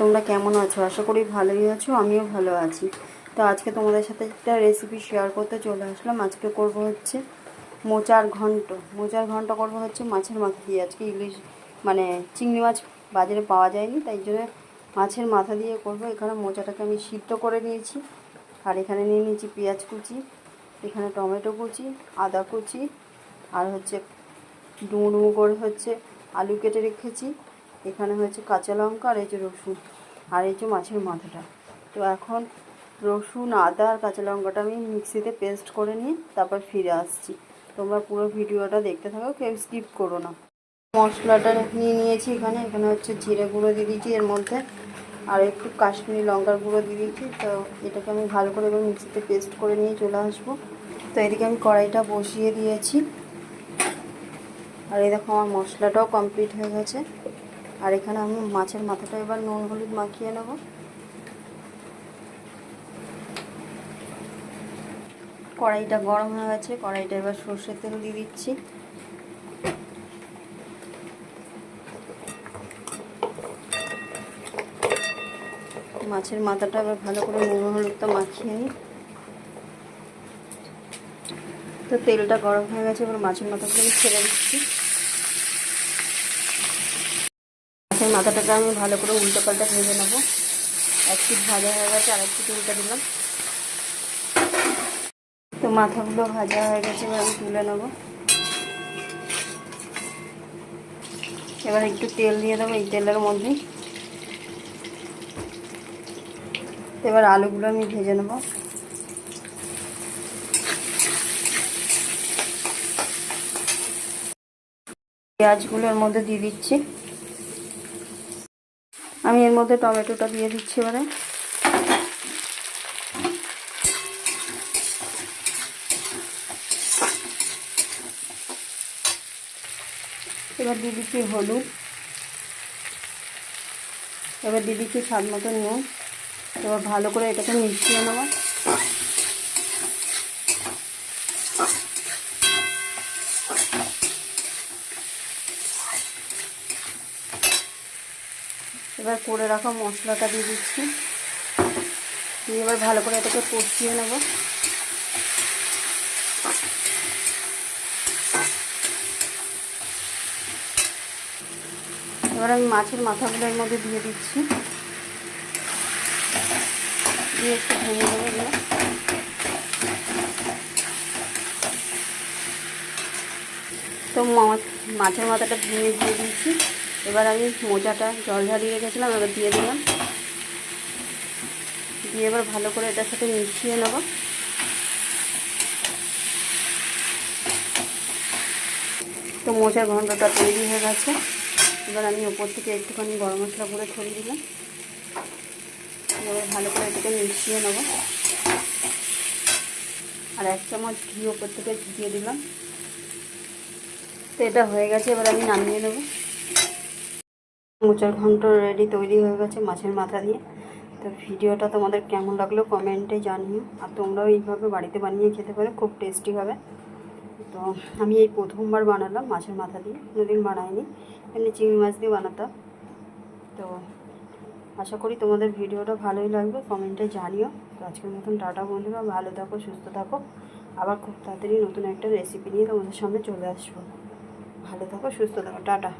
তোমরা কেমন আছো? আশা করি ভালোই আছো, আমিও ভালো আছি। তো আজকে তোমাদের সাথে একটা রেসিপি শেয়ার করতে চলে আসলাম। আজকে করব হচ্ছে মোচার ঘন্ট। মোচার ঘন্ট করব হচ্ছে মাছের মাথা দিয়ে। আজকে ইলিশ মানে চিংড়ি মাছ বাজারে পাওয়া যায়নি, তাই জন্য মাছের মাথা দিয়ে করব। এখানে মোচাটাকে আমি সিদ্ধ করে নিয়েছি। আর এখানে নিয়ে নিয়েছি পেঁয়াজ কুচি, এখানে টমেটো কুচি, আদা কুচি, আর হচ্ছে ডুমো ডুমো করে হচ্ছে আলু কেটে রেখেছি। এখানে হচ্ছে কাঁচা লঙ্কা আর এই যে রসুন আর এই যে মাছের মাথাটা। তো এখন রসুন, আদা আর কাঁচা লঙ্কাটা আমি মিক্সিতে পেস্ট করে নিয়ে তারপর ফিরে আসছি। তোমরা পুরো ভিডিওটা দেখতে থাকো, কেউ স্কিপ করো না। মশলাটা নিয়ে নিয়েছি এখানে। এখানে হচ্ছে জিরে গুঁড়ো দিয়ে দিয়েছি এর মধ্যে। আর একটু কাশ্মীরি লঙ্কার গুঁড়ো দিয়ে দিয়েছি। তো এটাকে আমি ভালো করে এবার মিক্সিতে পেস্ট করে নিয়ে চলে আসব। তো এদিকে আমি কড়াইটা বসিয়ে দিয়েছি। আর এই দেখো আমার মশলাটাও কমপ্লিট হয়ে গেছে। আর এখানে আমি মাছের মাথাটা এবার নুন হলুদ মাখিয়ে নেব। কড়াইটা গরম হয়ে গেছে, কড়াইটা এবার সর্ষের তেল দিয়ে দিচ্ছি। মাছের মাথাটা এবার ভালো করে নুন হলুদটা মাখিয়ে নিই। তো তেলটা গরম হয়ে গেছে, এবার মাছের মাথাগুলো আমি ছেড়ে দিচ্ছি। মাছের মাথাটাকে আমি ভালো করে উল্টো পাল্টা ভেজে নেব। এক পিঠ ভাজা হয়ে গেছে, আর এক পিঠ উল্টে দিলাম। তো মাথাগুলো ভাজা হয়ে গেছে, এবার আমি তুলে নেব। এবার একটু তেল দিয়ে দেবো এই তেলের মধ্যে। এবার আলুগুলো আমি ভেজে নেব। পেঁয়াজগুলোর মধ্যে দিয়ে দিচ্ছি। মধ্যে টমেটোটা দিয়ে দিচ্ছি এবারে। এবার দিয়ে দিচ্ছি হলুদ। এবার দিয়ে দিচ্ছি স্বাদ মতো নুন। এবার ভালো করে এটাকে মিশিয়ে নেব। এবার করে রাখা মশলাটা দিয়ে দিচ্ছি। দিয়ে এবার ভালো করে এটাকে কষিয়ে নেব। এবার আমি মাছের মাথাগুলোর মধ্যে দিয়ে দিচ্ছি। দিয়ে একটু ভেঙে দেবো এগুলো। তো মাছের মাথাটা ভেঙে দিয়ে দিচ্ছি। এবার আমি মোজাটা জল ঝাড়িয়ে রেখেছিলাম, এবার দিয়ে দিলাম। দিয়ে এবার ভালো করে এটার সাথে মিশিয়ে নেব। তো মোচার ঘন্টটা তৈরি হয়ে গেছে। এবার আমি ওপর থেকে একটুখানি গরম মশলা করে ছড়িয়ে দিলাম। এবার ভালো করে এটাকে মিশিয়ে নেব। আর এক চামচ ঘি ওপর থেকে দিয়ে দিলাম। তো এটা হয়ে গেছে, এবার আমি নামিয়ে নেব। মোচার ঘন্ট রেডি তৈরি হয়ে গেছে মাছের মাথা দিয়ে। তো ভিডিওটা তোমাদের কেমন লাগল কমেন্টে জানিও। আর তোমরাও এইভাবে বাড়িতে বানিয়ে খেতে পারো, খুব টেস্টি হবে। তো আমি এই প্রথমবার বানালাম মাছের মাথা দিয়ে, কোনোদিন বানাইনি। এমনি চিংড়ি মাছ দিয়ে বানাতাম। তো আশা করি তোমাদের ভিডিওটা ভালোই লাগবে কমেন্টে জানিও। তো আজকের মতন টাটা বন্ধুরা, ভালো থাকো, সুস্থ থাকো। আবার খুব তাড়াতাড়ি নতুন একটা রেসিপি নিয়ে তোমাদের সামনে চলে আসব। ভালো থাকো, সুস্থ থাকো, টাটা।